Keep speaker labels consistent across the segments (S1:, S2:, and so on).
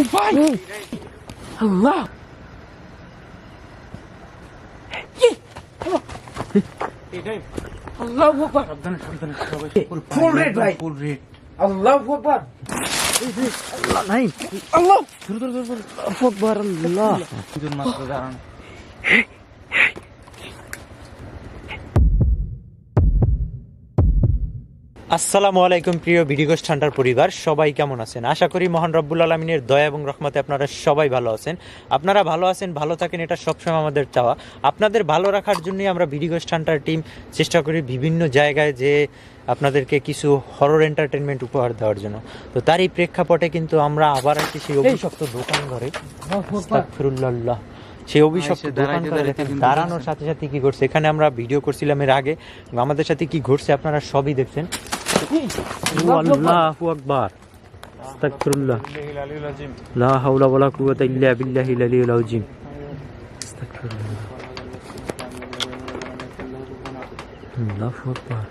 S1: ও ভাই আল্লাহ আল্লাহ আকবার
S2: সাবধানে সাবধানে সবাই
S1: ফুল রেড ভাই
S2: ফুল রেড
S1: আল্লাহ আকবার
S3: আল্লাহ নাই
S1: আল্লাহ
S2: ধরো ধরো ধরো ধরো
S3: আল্লাহু আকবার আল্লাহ
S2: দুজন মাত্র দাঁড়ান
S3: আসসালামু আলাইকুম প্রিয় ভিডিগোস ঠান্ডার পরিবার। সবাই কেমন আছেন? আশা করি মহান রব্বুল আলমিনের দয়া এবং রহমতে আপনারা সবাই ভালো আছেন। আপনারা ভালো আছেন ভালো থাকেন এটা সবসময় আমাদের চাওয়া। আপনাদের ভালো রাখার জন্যই আমরা ভিডিগোস ঠান্ডার টিম চেষ্টা করি বিভিন্ন জায়গায় যে আপনাদেরকে কিছু হরর এন্টারটেনমেন্ট উপহার দেওয়ার জন্য। তো তারই প্রেক্ষাপটে কিন্তু আমরা আবার একটি সেই অভিশপ্ত দোকান ঘরে। সেই অভিশপ্ত দোকান ঘরে দাঁড়ানোর সাথে সাথে কি করছে এখানে আমরা ভিডিও করছিলাম এর আগে। আমাদের সাথে কি ঘটছে আপনারা সবই দেখছেন। আল্লাহু আকবার আস্তাগফিরুল্লাহ লা হাওলা ওয়ালা কুওয়াতা ইল্লা বিল্লাহিল আলিয়্যিল আযীম আস্তাগফিরুল্লাহ আল্লাহু আকবার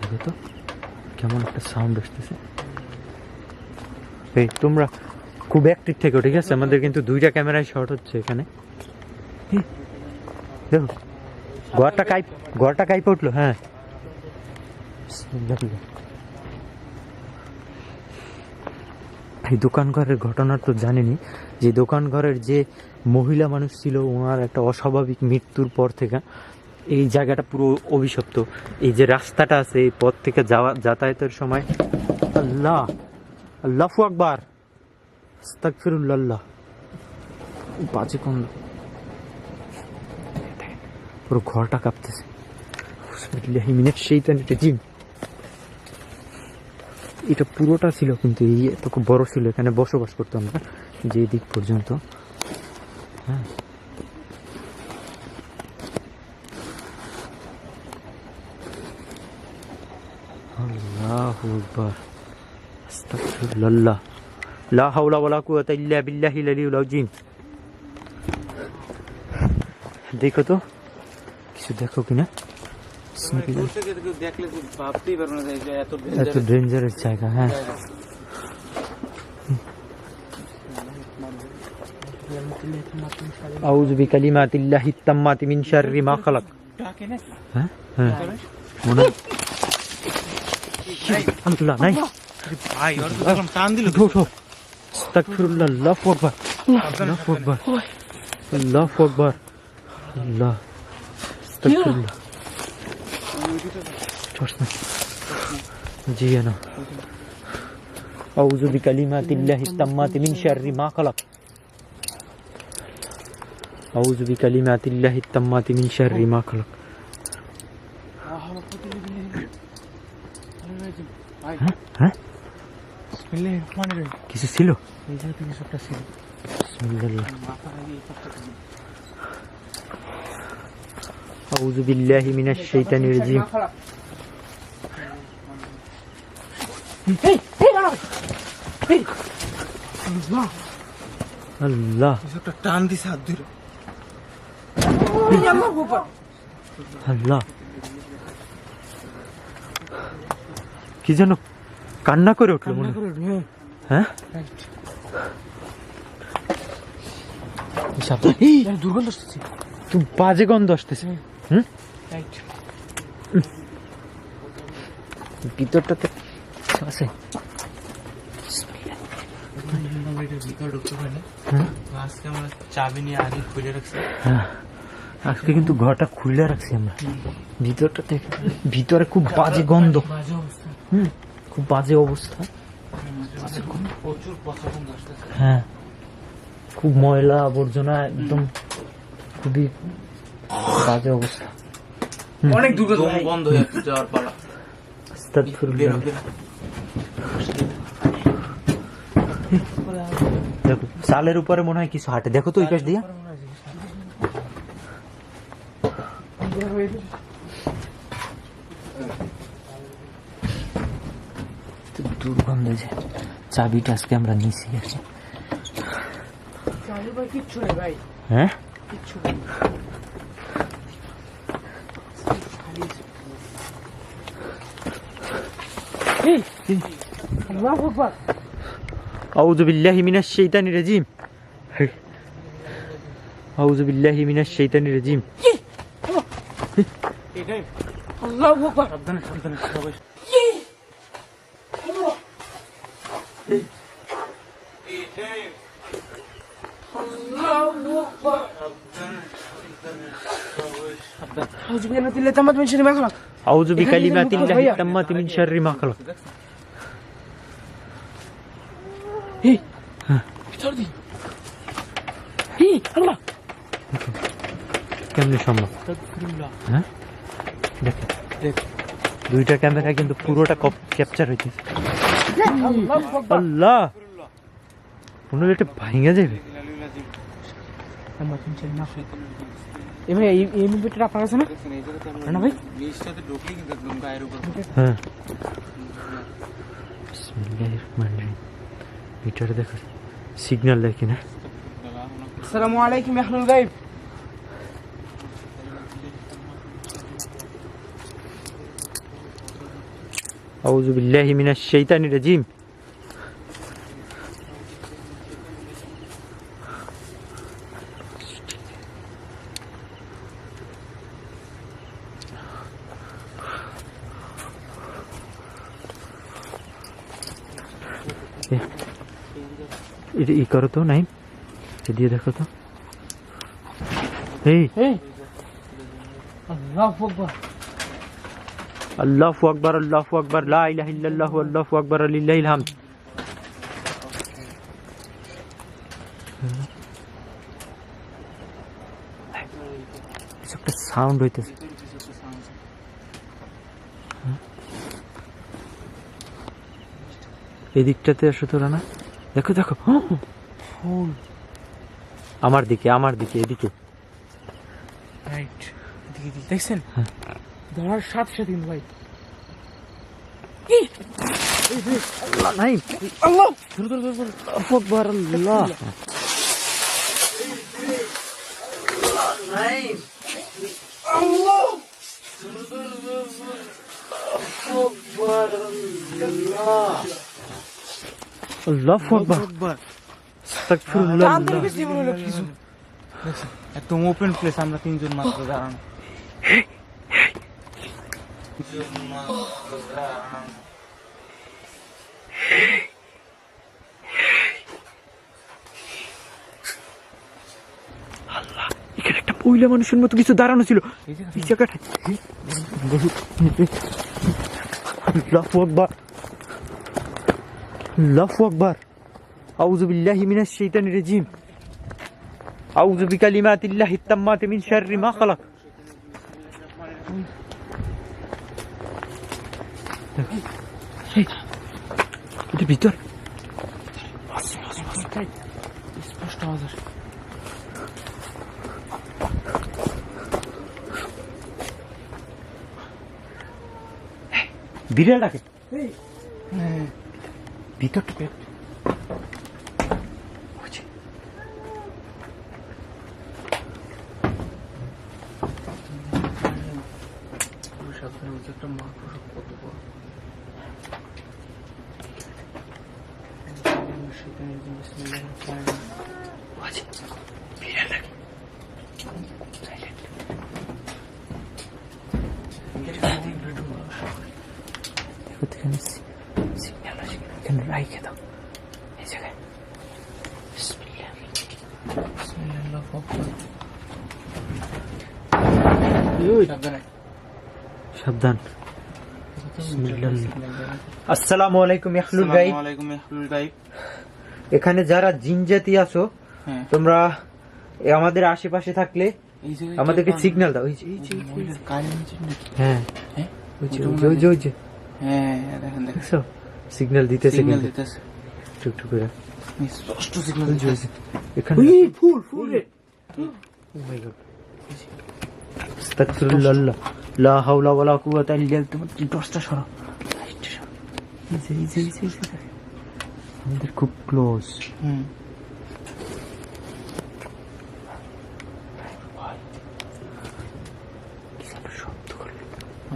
S3: দেখো তো, কেমন একটা সাউন্ড আসতেছে। এই, তোমরা খুব অ্যাক্টিভ থেকো, ঠিক আছে? আমাদের কিন্তু দুইটা ক্যামেরায় শর্ট হচ্ছে এখানে। দেখো, ঘরটা কাই ঘরটা কাইপে উঠল হ্যাঁ। বিসমিল্লাহ। এই দোকান ঘরের ঘটনা তো জানেনি, যে দোকান ঘরের যে মহিলা মানুষ ছিল, ওনার একটা অস্বাভাবিক মৃত্যুর পর থেকে এই জায়গাটা পুরো অভিশপ্ত। এই যে রাস্তাটা আছে, এই পথ থেকে যাওয়া, যাতায়াতের সময়, আল্লাহ আল্লাহ আকবার বাজে পুরো ঘরটা কাঁপতেছে। মিনাশ শাইতানির রাজিম। এটা পুরোটা ছিল কিন্তু এই এত বড় ছিল, এখানে বসবাস করতাম আমরা, যে দিক পর্যন্ত। হ্যাঁ। লা দেখো তো, কিছু দেখো কিনা?
S2: এত
S3: এত ডেঞ্জারের জায়গা হ্যাঁ। আউযু বিকালিমাতিল্লাহি তাম্মাতি মিন শাররি মা খালাক। হ্যাঁ হ্যাঁ। মনে আল্লাহ নাই
S2: ভাই ওর তো টান দিল।
S3: উঠো আস্তাগফিরুল্লাহ আল্লাহু আকবার। আল্লাহু আকবার। আল্লাহু আকবার। আল্লাহ। আস্তাগফিরুল্লাহ। চশমা জি না أعوذ بكلمات الله التامات من شر ما خلق أعوذ بكلمات الله التامات من شر ما خلق
S2: ভাই
S3: হ্যাঁ হ্যাঁ
S2: বিসমিল্লাহির রহমানির রহিম
S3: কিছু ছিল
S2: এই জায়গাতে কিছু একটা ছিল
S3: বিসমিল্লাহ আউযু বিল্লাহি মিনাশ শাইতানির রাজিম। আল্লাহ।
S2: একটা টান দিছে
S3: কি যেন কান্না করে উঠল মনে হ্যাঁ।, হ্যাঁ?
S2: দুর্গন্ধ
S3: আসতেছে। বাজে গন্ধ আসতেছে। হ্যাঁ।
S2: হুম?
S3: ভিতরটাতে আছে। হ্যাঁ
S2: আজকে আমরা চাবি নিয়ে আগে খুলে রাখছি।
S3: হ্যাঁ। আজকে কিন্তু ঘরটা খুলে রাখছি আমরা। ভিতরটাতে ভিতরে খুব বাজে গন্ধ। হুম? খুব বাজে অবস্থা। হ্যাঁ। খুব ময়লা আবর্জনা একদম খুবই বাজে অবস্থা।
S1: অনেক দূর
S2: বন্ধ হয়ে যাওয়ার পালা।
S3: দেখো চালের উপরে মনে হয় কিছু হাঁটে। দেখো তো ওই পাশ দিয়া। দুর্গন্ধ যে চাবিটা আজকে আমরা নিছি আর কি।
S1: কিচ্ছু নেই
S3: হ্যাঁ?
S1: কিচ্ছু নেই এই আল্লাহু আকবার
S3: আউযু বিল্লাহি মিনাশ শাইতানির রাজিম আউযু বিল্লাহি মিনাশ শাইতানির রাজিম
S2: এটাই
S1: আল্লাহু আকবার
S2: সাবধানে সাবধানে সবাই
S1: আল্লাহু আকবার আউযু
S3: বিকালিমাতিল্লাহি। তাম্মাতি মিন শাররি মা খালাক
S1: এই ভিতর দি এই আল্লাহ
S3: কেমনে সম্ভব হ্যাঁ দেখো দুইটা ক্যামেরা কিন্তু পুরোটা ক্যাপচার হইতেছে
S1: আল্লাহু
S3: হলো এটা ভাঙা যাবে
S1: তামাত মিন শাররি মা খালাক এই ভাই এই এই মুভিটা আপনার কাছে না? না ভাই?
S2: নিচটাতে ঢুকলে কিন্তু একদম গায়ের উপর
S3: হ্যাঁ। বিসমিল্লাহির রহমানির রহিম মিটার দেখো সিগন্যাল দেখি না
S1: আসসালামু আলাইকুম ইয়া আহলুল গায়ব।
S3: আউযু বিল্লাহি মিনাশ শাইতানির রাজিম। এটা ই করো তো নাই দিয়ে দেখো তো। এই।
S1: এই। আল্লাহু আকবার।
S3: আল্লাহু আকবার আল্লাহু আকবার লা ইলাহা ইল্লাল্লাহু আল্লাহু আকবার লিল্লাহিল হামদ। একটা সাউন্ড হইতেছে। এদিকটাতে আসো তোরা না দেখো দেখো
S1: ফুল
S3: আমার দিকে আমার দিকে এদিকে
S1: রাইট দেখছেন ধরার সাথে সাথে কিন্তু ভাই
S3: নাই
S1: আল্লাহ
S3: আল্লাহু আকবার আল্লাহ
S1: আল্লাহ
S3: আল্লাহু আকবার
S2: একবার
S3: আস্তাগফিরুল্লাহ
S1: চাঁদের বেশি
S2: একদম ওপেন প্লেস আমরা তিনজন মাত্র দাঁড়ানো
S3: এখানে একটা মহিলা মানুষের মতো কিছু দাঁড়ানো ছিল এই জায়গাটা আল্লাহু আকবার আল্লাহু আকবার আউযু বিল্লাহি মিনাশ শাইতানির রাজিম আউযু বিকালিমাতিল্লাহি তাম্মাতি মিন শাররি মা খালাক এটা ভিতর
S1: স্পষ্ট আওয়াজ আসে
S3: বিড়াল ডাকে
S1: এই
S3: ভিতরটা পেট
S2: সাবধানে ওই যে একটা মাকড় কত বড়
S3: বিড়াল ডাকে এখানে সিগন্যাল আছে এখানে রাইখে দাও এই জায়গায় বিসমিল্লাহ
S2: সাবধানে।
S3: আসসালামু আলাইকুম ইখলুল গাইব।
S2: আসসালামু আলাইকুম ইহলুল গাইব।
S3: এখানে যারা জিন জাতি আছো
S2: হ্যাঁ।
S3: তোমরা এ আমাদের আশেপাশে থাকলে আমাদেরকে সিগন্যাল দাও? হ্যাঁ।
S2: হ্যাঁ?
S3: যে
S2: হ্যাঁ
S3: সিগন্যাল দিতেছে
S2: সিগন্যাল দিতেছে।
S3: টুকটুক করে।
S2: স্পষ্ট সিগন্যাল।
S3: এখানে
S1: ফুল ফুল রে
S3: ও মাই গড আস্তাগফিরুল্লাহ লা হাওলা ওয়ালা কুওয়াতা ইল্লা বিল্লাহ তোমার টর্চটা সরো। আমাদের খুব ক্লোজ
S2: হুম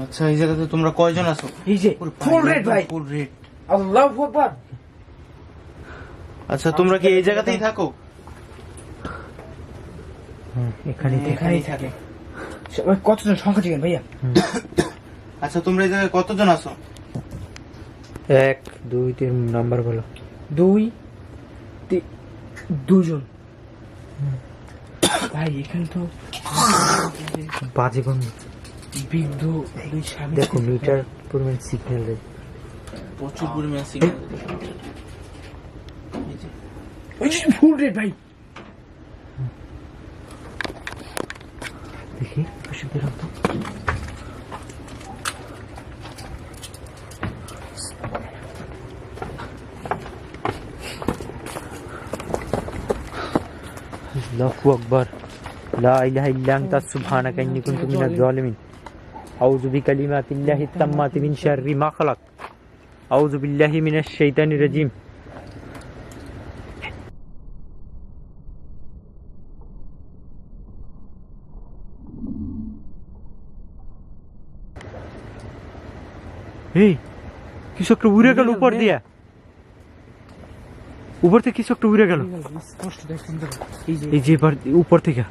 S2: আচ্ছা এই জায়গাতে তোমরা কয়জন আছো
S1: এই যে ফুল রেড ভাই
S2: ফুল রেড
S1: আল্লাহু আকবার
S2: আচ্ছা তোমরা কি এই জায়গাতেই থাকো?
S3: হুম, এখানে
S1: এখানেই থাকে। কতজন? সংখ্যা চিকেন ভাইয়া।
S2: আচ্ছা তোমরা এই জায়গায় কতজন আছো?
S3: এক দুই তিন নাম্বার বলো।
S1: দুই দুজন। ভাই এখানে তো
S3: বাজে গন্ধ
S1: স্বামী
S3: দেখো মিটার পরিমাণ সিগন্যাল দেয়।
S2: প্রচুর পরিমাণ সিগন্যাল
S1: ওই যে ফুল রেড ভাই
S3: দেখি পাশে বেরো তো আল্লাহু আকবার লা ইলাহা ইল্লা আনতা সুবহানাকা ইন্নী কুনতু মিনাজ জালিমিন আউযু বিকালিমাতিল্লাহি তাম্মাতি মিন শাররি মা খালাক আউযু বিল্লাহি মিনাশ শাইতানির এই কিছু একটা উড়ে গেল উপর দিয়া উপর থেকে কিছু একটা উড়ে গেল
S1: স্পষ্ট দেখছেন তো এই যে
S3: এই যে এবার উপর থেকে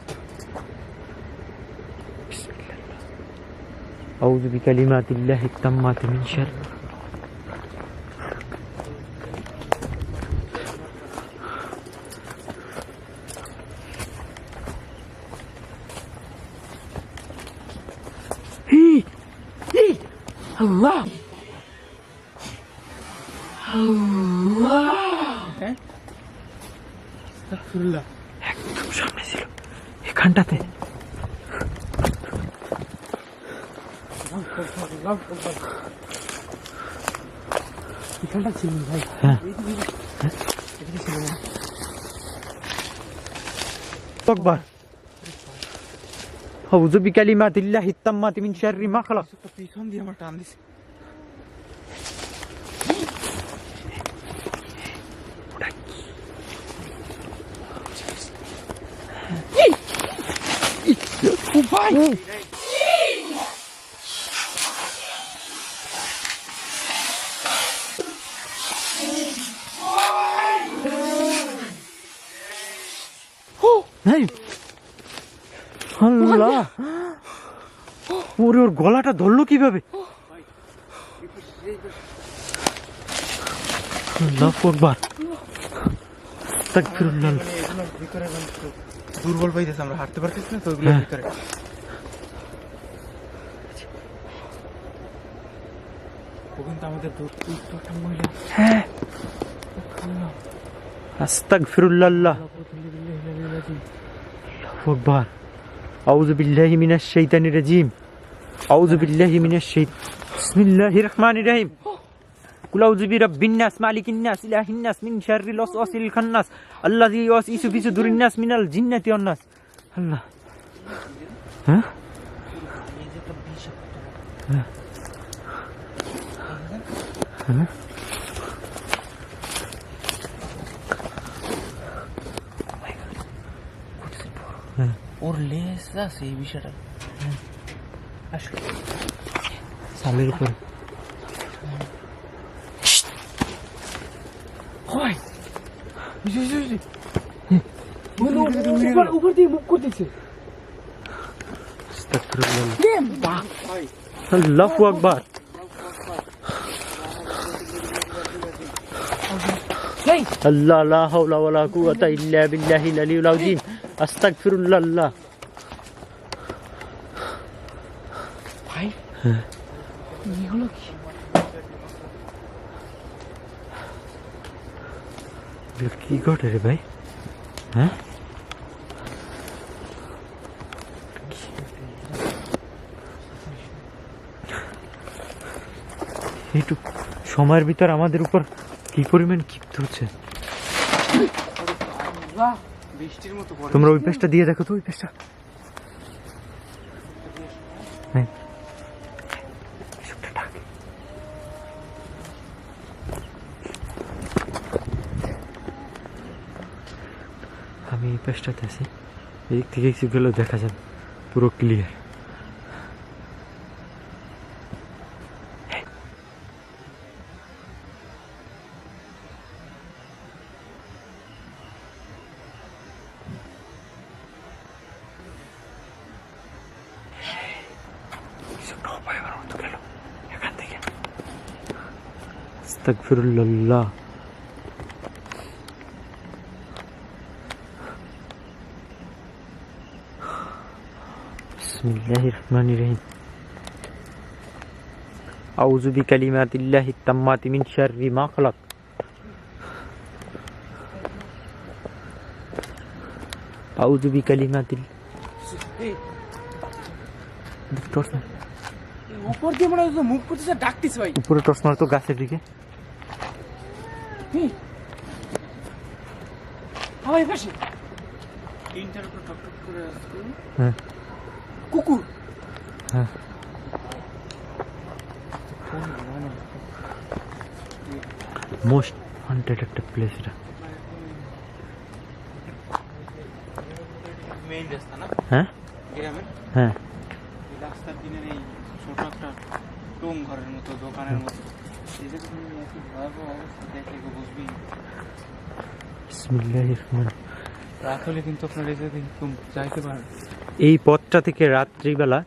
S3: أعوذ بكلمات الله التامات من شر
S1: এই এই আল্লাহ আল্লাহ
S3: একদম সামনে ছিল এখানটাতে
S1: এখানটা ছিল ভাই
S3: হ্যাঁ
S1: এদিকে ছিল না
S3: أكبر أعوذ بكلمات الله التامات من شر ما خلق আল্লাহ ওরে ওর গলাটা ধরলো কীভাবে?
S2: দুর্বল পাইতেছে আমরা হাঁটতে পারতেছি না তো ওইগুলোর
S3: হ্যাঁ।
S2: ভিতরে ও কিন্তু আমাদের মহিলা।
S3: হ্যাঁ। আস্তাগফিরুল্লাহ আকবার। আউযু বিল্লাহি মিনাশ শাইতানির রাজিম। আউযু বিল্লাহি মিনাশ শাইত বিসমিল্লাহির রহমানির রহিম। কুল আউযু বিরাব্বিন নাস মালিকিন নাস ইলাহিন নাস মিন শাররিল ওয়াসওয়াসিল খান্নাস। আল্লাযী ইউওয়াসওয়িসু ফি সুদুরিন নাস মিনাল জিন্নাতি ওয়ান নাস। আল্লাহ। হ্যাঁ? হ্যাঁ। হ্যাঁ।
S2: ওর লেস আছে এই বিষয়টা
S1: আসো
S3: সালের উপর
S1: হয় বন্ধু উপর উপর দিয়ে মুখ করতেছে
S3: আস্তাগফিরুল্লাহ আল্লাহু আকবার আল্লাহ লা হাওলা ওয়ালা কুওয়াতা ইল্লা বিল্লাহিল আলিয়্যিল আযীম আস্তাগফিরুল্লাহ
S1: ভাই এই হলো কি
S3: কি ঘটে রে ভাই হ্যাঁ এইটু সময়ের ভিতর আমাদের উপর কি পরিমাণ ক্ষিপ্ত? হচ্ছে? তোমরা ওই পেজটা দিয়ে দেখো তো ওই হ্যাঁ। আমি এই পেজটাতে আছি। এদিক থেকে কিছু গেলেও দেখা যাবে। পুরো ক্লিয়ার আস্তাগফিরুল্লাহ বিসমিল্লাহির রহমানির রহিম আউযু বিকালিমাতিল্লাহি তাম্মাতি মিন শাররি মা খালাক আউযু বিকালিমাতিল
S1: এই,
S3: টর্চ মার।
S1: উপর দিয়ে মনে হয় মুখ করতেছে ডাকতিস ভাই।
S3: উপরে টর্চ মার তো গাছের দিকে।
S1: এই। হাওয়াই পাশে।
S2: তিনটার উপর টক টক করে আসছে।
S3: হ্যাঁ।
S1: কুকুর।
S3: হ্যাঁ। মোস্ট ওয়ান্টেড একটা প্লেস এটা।
S2: মেইন রাস্তা না?
S3: হ্যাঁ?
S2: গ্রামের?
S3: হ্যাঁ।
S2: রাস্তার দিনের এই ছোট একটা টোং ঘরের মতো দোকানের মতো। এদের এত ভয়াবহ অবস্থা দেখলে কেউ বুঝবি
S3: বিসমিল্লাহির রহমান
S2: রাত হলে কিন্তু আপনার এই যাইতে পারেন
S3: এই পথটা থেকে রাত্রিবেলা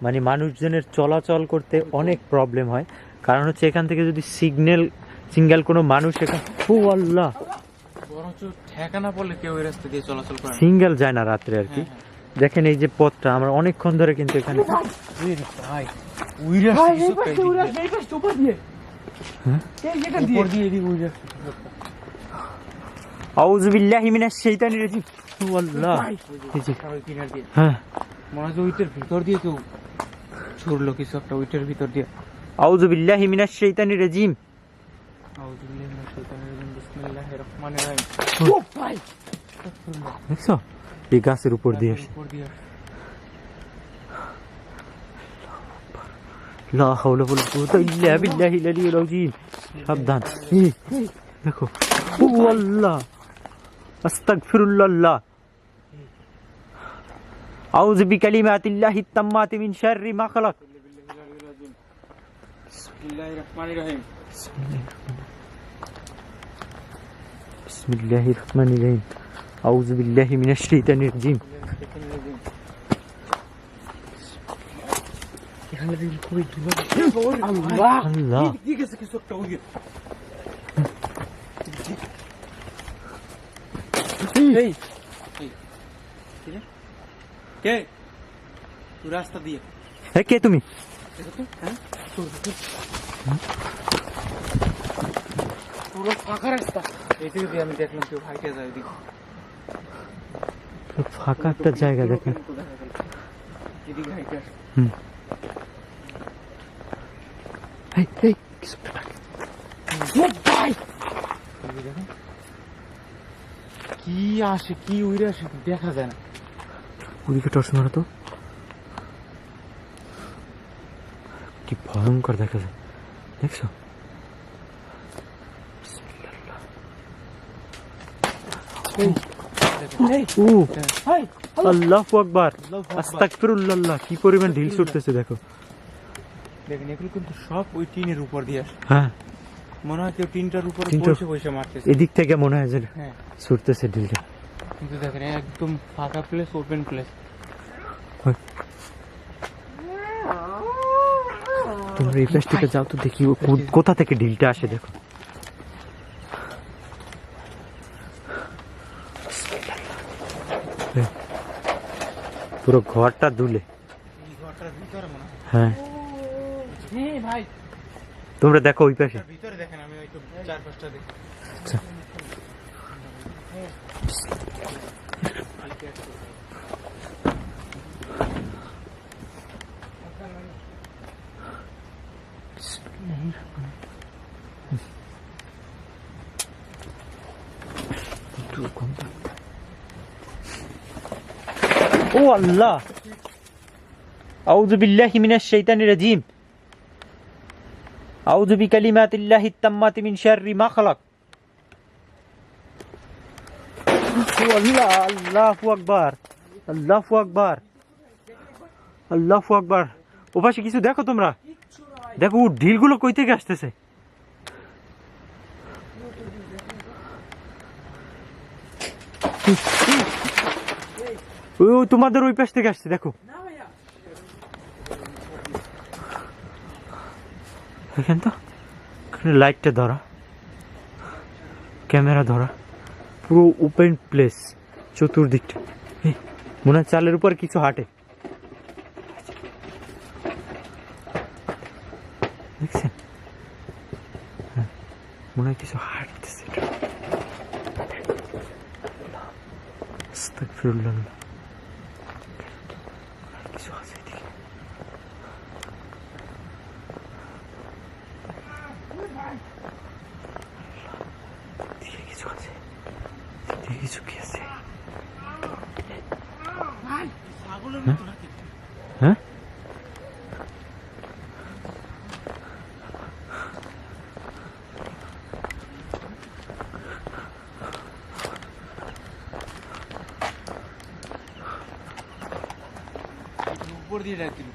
S3: মানে মানুষজনের চলাচল করতে অনেক প্রবলেম হয়। কারণ হচ্ছে এখান থেকে যদি সিগন্যাল সিঙ্গেল কোনো মানুষ এখানে ও আল্লাহ!
S2: বরঞ্চ ঠেকা পড়লে কেউ এই রাস্তা দিয়ে চলাচল করে
S3: সিঙ্গেল যায় না রাত্রে আর কি।
S2: হ্যাঁ,
S3: দেখেন এই যে পথটা আমরা অনেকক্ষণ ধরে কিন্তু এখানে
S2: হ্যাঁ। ভাই উইরা
S3: হ্যাঁ?
S1: দিয়ে।
S3: মিনাশ শাইতানির রাজিম। আল্লাহ। হ্যাঁ।
S2: মনে হয় যে ভিতর দিয়ে কেউ ছুড়লো কিছু একটা ভিতর দিয়ে।
S3: আউযু বিল্লাহি মিনাশ শাইতানির রাজিম।
S2: আউযু মিনাশ শাইতানির রাজিম। বিসমিল্লাহির রহমানির রহিম।
S1: ও ভাই।
S3: দেখছ? এই গাছের উপর দিয়ে।
S2: উপর দিয়ে
S3: লা হাওলা ওয়ালা কুওয়াতা ইল্লা বিল্লাহিল আলিয়্যিল আযীম সাবধান এই, দেখো ও আল্লাহ আস্তাগফিরুল্লাহ আউযু বিকালিমাতিল্লাহি তাম্মাতি মিন শাররি মা খালাক
S2: বিসমিল্লাহির রহমানির রহিম
S3: বিসমিল্লাহির রহমানির রহিম আউযু বিল্লাহি মিনাশ শাইতানির রাজিম
S2: দেখি খুবই ধুলো
S1: আল্লাহ।
S3: আল্লাহ।
S2: দিয়ে গেছে কিছু একটা ওই
S1: এই।
S2: কে? তুই রাস্তা দিয়ে।
S3: হে কে তুমি?
S2: হ্যাঁ?
S1: পুরো ফাঁকা রাস্তা।
S2: এদিকে দিয়ে আমি দেখলাম কেউ হাইটে যায় ওইদিকে
S3: ফাঁকা একটা জায়গা দেখেন।
S2: এদিকে হাইটে আসে।
S3: এই এই কিছু
S2: কি আসে কি উইরে আসে দেখা যায় না।
S3: ওদিকে টর্চ মারো তো। কি ভয়ঙ্কর দেখা যায়। দেখছ? আল্লাহ আকবার। আস্তাগফিরুল্লাহ কি পরিমাণ ঢিল ছুটতেছে দেখো।
S2: দেখেন এগুলো কিন্তু সব ওই টিনের উপর দিয়ে আসে।
S3: হ্যাঁ।
S2: মনে হয় কেউ টিনটার উপরে বসে বসে মারতেছে।
S3: এদিক থেকে মনে হয় যে
S2: হ্যাঁ।
S3: ছুটতেছে ঢিলটা।
S2: কিন্তু দেখেন একদম ফাঁকা প্লেস ওপেন প্লেস
S3: তোমরা এই থেকে যাও তো দেখি কোথা থেকে ঢিলটা আসে দেখো। পুরো ঘরটা দুলে
S2: ঘরটার ভিতরে মনে হয়।
S3: হ্যাঁ।
S1: এই ভাই
S3: তোমরা দেখো ওই পাশে।
S2: এটার ভিতরে দেখেন আমি একটু চার পাঁচটা দেখি।
S3: আচ্ছা। ও আল্লাহ। আউযু বিল্লাহি মিনাশ শাইতানির রাজিম। আউযু বিকালিমাতিল্লাহি তাম্মাতি মিন শাররি মা খালাক আল্লাহ আল্লাহু আকবার আল্লাহু আকবার আল্লাহু আকবার ও পাশে কিছু দেখো তোমরা। দেখো ও ঢিলগুলো কই থেকে আসতেছে? ও, তোমাদের ওই পাশ থেকে আসছে দেখো
S1: না ভাইয়া
S3: দেখেন তো লাইটটা ধরা ক্যামেরা ধরা পুরো ওপেন প্লেস চতুর্দিকটা। এই, মনে হয় চালের উপর কিছু হাঁটে। দেখছেন? হ্যাঁ, মনে হয় কিছু হাঁটতেছে এটা। আস্তাগফিরুল্লাহ। কিছু আছে এদিকে। এদিকে কিছু আছে এদিকে কিছু কি আছে
S2: ছাগলের মতো নাকি
S3: হ্যাঁ
S2: উপর দিয়ে ডাকছিল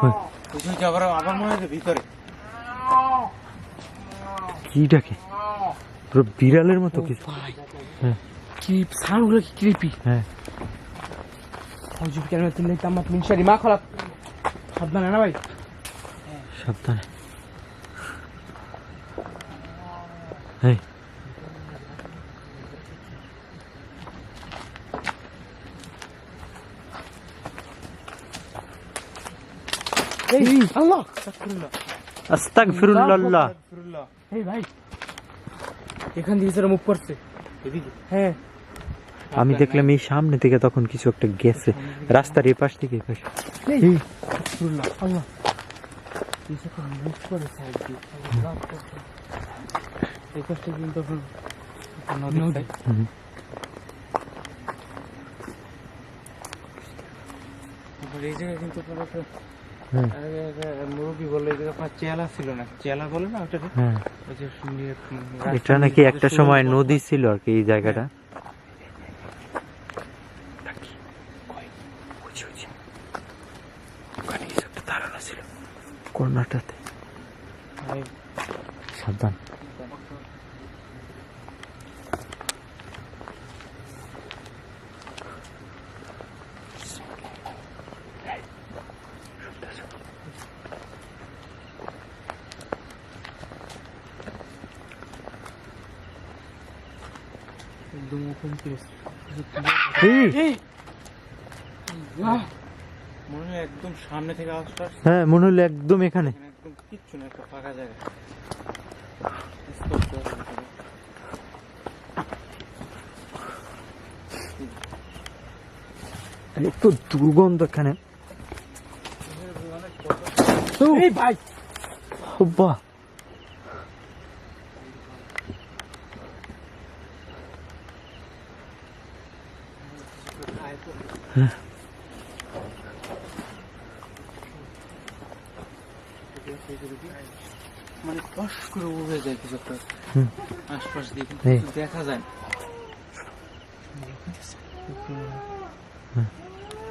S3: হ্যাঁ।
S2: ওইখানে আবার আবার মনে হয় ভিতরে?
S3: কি ডাকে? পুরো বিড়ালের মতো কিছু। হ্যাঁ।
S1: কি সাউন্ডগুলো কি ক্রিপি
S3: হ্যাঁ।
S1: তুমি তামাত মিন মা খলাক সাবধানে না ভাই?
S3: সাবধানে। এই।
S1: আল্লাহ আস্তাগফিরুল্লাহ
S3: আস্তাগফিরুল্লাহ
S1: এই ভাই এখান দিয়ে সেটা মুভ করছে।
S2: এদিকে?
S1: হ্যাঁ।
S3: আমি দেখলাম এই সামনে থেকে তখন কিছু একটা গেছে। রাস্তার এই পাশ থেকে এই পাশে
S1: এই
S3: এই,
S1: আস্তাগফিরুল্লাহ আল্লাহ। কিছু একটা মুভ করে সাইড দিয়ে। আল্লাহ এই কষ্টে কিন্তু তখন
S2: নদী
S1: নদী।
S3: হুম,
S2: এবার এই জায়গায় কিন্তু কোনো একটা
S3: হুম,
S2: আগে একটা মুরগি বলে এই জায়গায় আপনার চেলা ছিল না চেলা বলে না ওটা
S3: হ্যাঁ। এটা নাকি একটা সময় নদী ছিল আর কি এই জায়গাটা। কর্নারটাতে।
S2: আর
S3: সাবধান
S1: একদম ওপেন প্লেস
S3: এই,
S1: এই আল্লাহ
S2: মনে হয় একদম সামনে থেকে আসছে,
S3: হ্যাঁ মনে হলো একদম এখানে।
S2: একদম কিচ্ছু না একটা ফাঁকা জায়গা।
S3: এত দুর্গন্ধ এখানে।
S1: এই ভাই!
S3: বাহ
S2: মানে কষ করে উড়ে যায় কিছু একটা। আশপাশ দিয়ে। কিন্তু দেখা যায়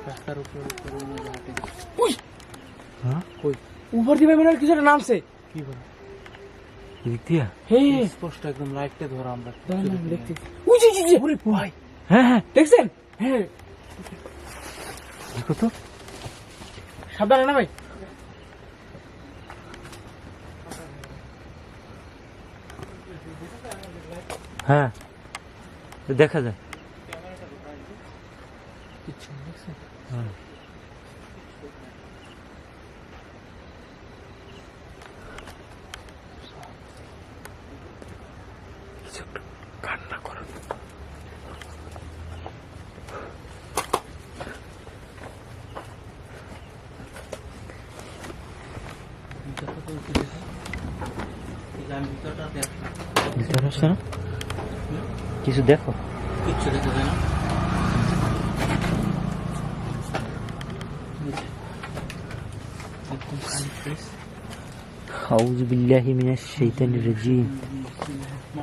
S2: রাস্তার উপর উপর উড়ে হাঁটে।
S3: হ্যাঁ?
S1: উপর দিয়ে মনে হয় কিছু একটা নামছে।
S2: কি বলে?
S3: এদিক দিয়া
S1: হে
S2: স্পষ্ট একদম লাইটটা ধরো আমরা।
S1: দেখতে উই
S3: হ্যাঁ হ্যাঁ।
S1: দেখছেন? হ্যাঁ।
S3: দেখো তো
S1: সাবধানে না ভাই।
S3: হ্যাঁ দেখা যায়
S1: কিচ্ছু না, দেখছেন
S3: হ্যাঁ। কিছু একটা কান্না করো
S2: আমি ভিতরটা দেখ
S3: ভিতরে আসছে না কিছু দেখো।
S2: কিচ্ছু না।
S3: আউযু বিল্লাহি মিনাশ শাইতানির রাজিম।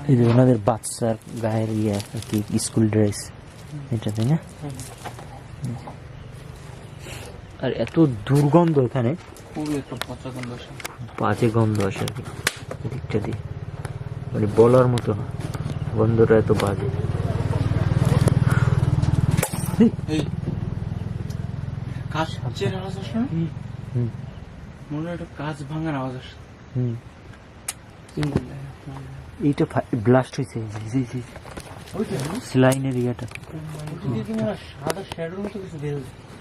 S3: এই যে ওনাদের বাচ্চার গায়ের ইয়ে আর কি স্কুল ড্রেস। এটা তাই না? আর এত দুর্গন্ধ এখানে।
S2: খুবই একটা পচা গন্ধ আসে।
S3: বাজে গন্ধ আসে আর কি। এদিকটা দিয়ে। মানে বলার মতো না। গন্ধটা এত বাজে।
S2: এই। কাঁচের আওয়াজ আসে
S3: হুম
S2: মনে হয় কাঁচ ভাঙার আওয়াজ আসে
S3: হুম। এইটা ব্লাস্ট হয়েছে? স্লাইনের ইয়েটা।
S2: সাদা শ্যাডোর মতো কিছু বের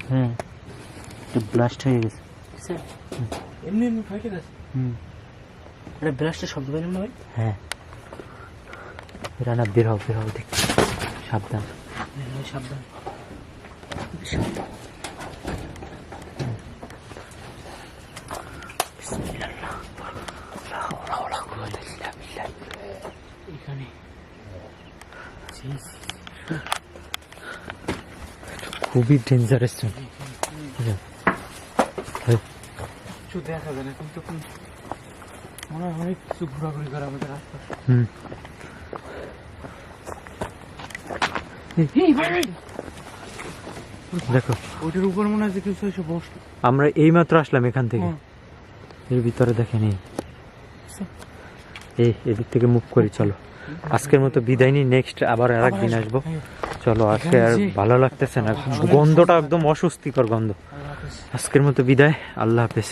S3: হ্যাঁ এটা ব্লাস্ট হয়ে গেছে।
S2: এমনি এমনি গেছে?
S3: হুম।
S2: এটা ব্রাশটা শব্দ বের না হয়
S3: হ্যাঁ। রানা বের হও বের হও দেখ। সাবধান।
S2: হ্যাঁ, সাবধান এখানে
S3: খুবই ডেঞ্জারাস
S2: কিছু দেখা যায় না কিন্তু মনে হয় অনেক কিছু ঘোরাঘুরি করে আমাদের আশপাশে
S3: হুম
S2: এই ভাই ভাই
S3: দেখো।
S2: ওইটার উপর মনে হয় কিছু এসে বসল
S3: আমরা এইমাত্র আসলাম এখান থেকে।
S2: হ্যাঁ।
S3: এর ভিতরে দেখে নেই। এই এদিক থেকে মুভ করি চলো। আজকের মতো বিদায় নিই। নেক্সট আবার আর একদিন আসব।
S2: হ্যাঁ,
S3: চলো আজকে আর ভালো লাগতেছে না। গন্ধটা একদম অস্বস্তিকর গন্ধ। আজকের মতো বিদায়। আল্লাহ হাফেজ।